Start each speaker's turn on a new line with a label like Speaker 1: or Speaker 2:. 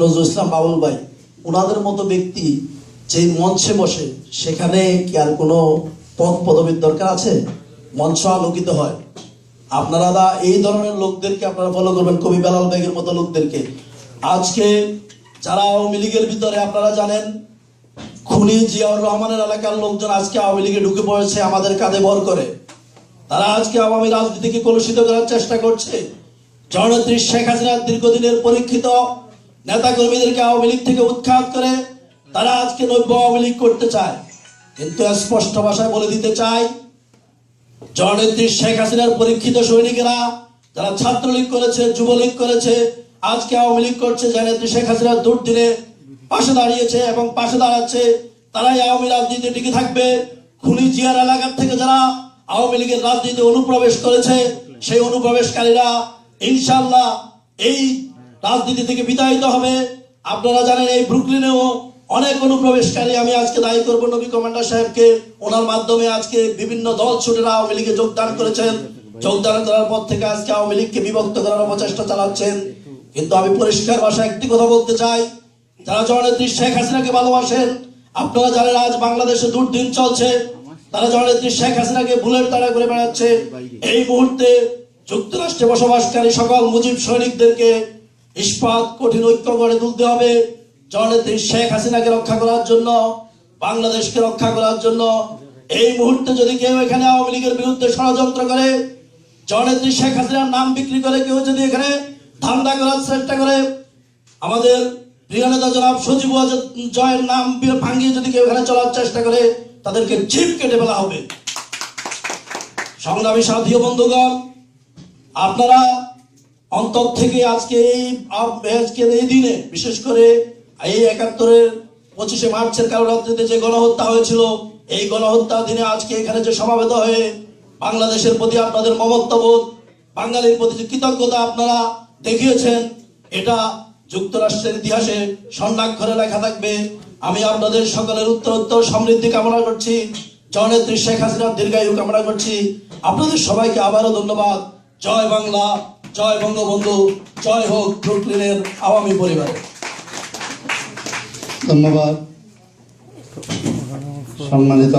Speaker 1: নজরুল ইসলাম বাবুল ভাই ওনাদের মতো ব্যক্তি যে মঞ্চে বসে, সেখানে কি আর কোনো পদ পদবীর দরকার আছে? মঞ্চ আলোকিত হয়। আপনারা দা এই ধরনের লোকদেরকে আপনারা ফলো করবেন, কবি বেলাল বেগের মতো লোকদেরকে। আজকে যারা আওয়ামী লীগের ভিতরে, আপনারা জানেন, খুনি জিয়াউর রহমানের এলাকার লোকজন আজকে আওয়ামী লীগে ঢুকে পড়েছে, আমাদের কাঁধে ভর করে। তারা আজকে আওয়ামী রাজনীতিকে কলুষিত করার চেষ্টা করছে। জননেত্রী শেখ হাসিনার দীর্ঘদিনের পরীক্ষিত নেতা কর্মীদেরকে আওয়ামী লীগ থেকে উৎখাত করে তারা আজকে নব্য আওয়ামী লীগ করতে চায়। কিন্তু স্পষ্ট ভাষায় বলে দিতে চাই, জননেত্রী শেখ হাসিনার পরীক্ষিত সৈনিকেরা যারা ছাত্রলীগ করেছে, যুবলীগ করেছে, আজকে আওয়ামী লীগ করছে, জননেত্রী শেখ হাসিনার দুর্দিনে পাশে দাঁড়িয়েছে এবং পাশে দাঁড়াচ্ছে, তারাই আওয়ামী রাজনীতি টিকে থাকবে। খুনি জিয়ার এলাকার থেকে যারা আওয়ামী লীগের রাজনীতি অনুপ্রবেশ করেছে, সেই অনুপ্রবেশকারীরা ইনশাল্লাহ এই রাজনীতি থেকে বিতাড়িত হবে। আপনারা জানেন এই ব্রুকলিনেও অনেক অনুপ্রবেশকারী আমি আজকে দায়ী করব নবী কমান্ডার সাহেবকে। ওনার মাধ্যমে আজকে বিভিন্ন দল ছুটেরা আওয়ামী লীগে যোগদান করেছেন। যোগদান করার পর থেকে আজকে আওয়ামী লীগকে বিভক্ত করার অপচেষ্টা চালাচ্ছেন। কিন্তু আমি পরিষ্কার ভাষায় একটি কথা বলতে চাই। যারা জননেত্রী শেখ হাসিনাকে ভালোবাসেন, আপনারা জানেন আজ বাংলাদেশে দুর্দিন চলছে। তারা জননেত্রী শেখ হাসিনাকে ভুলের তাড়া করে বেড়াচ্ছে। এই মুহূর্তে যুক্তরাষ্ট্রে বসবাসকারী সকল মুজিব সৈনিকদেরকে ইস্পাত কঠিন ঐক্য গড়ে তুলতে হবে। জননেত্রী শেখ হাসিনাকে রক্ষা করার জন্য, বাংলাদেশকে রক্ষা করার জন্য। এই মুহূর্তে যদি কেউ এখানে আওয়ামী লীগের বিরুদ্ধে ষড়যন্ত্র করে, জননেত্রী শেখ হাসিনার নাম বিক্রি করে কেউ যদি এখানে ধান্দা করার চেষ্টা করে, আমাদের প্রিয় নেতা জনাব সজীব জয়ের নাম ভাঙিয়ে যদি কেউ এখানে চলার চেষ্টা করে, তাদেরকে জিপ কেটে ফেলা হবে। সংগ্রামী সাথী বন্ধুগণ, আপনারা অন্তর থেকে আজকে এই আজকের এই দিনে, বিশেষ করে এই একাত্তরের পঁচিশে মার্চের কালো রাত্রিতে যে গণহত্যা হয়েছিল, এই গণহত্যা দিনে আজকে এখানে যে সমাবেত হয়ে বাংলাদেশের প্রতি আপনাদের মমত্ববোধ, বাঙালির প্রতি যে কৃতজ্ঞতা আপনারা দেখিয়েছেন, এটা যুক্তরাষ্ট্রের ইতিহাসে স্বর্ণাক্ষরে লেখা থাকবে। আমি আপনাদের সকলের উত্তর উত্তর সমৃদ্ধি কামনা করছি, জননেত্রী শেখ হাসিনার দীর্ঘায়ু কামনা করছি। আপনাদের সবাইকে আবারও ধন্যবাদ। জয় বাংলা। জয় বঙ্গবন্ধু জয় হোক ব্রুকলিনের আওয়ামী পরিবার।
Speaker 2: ধন্যবাদ। সম্মানিত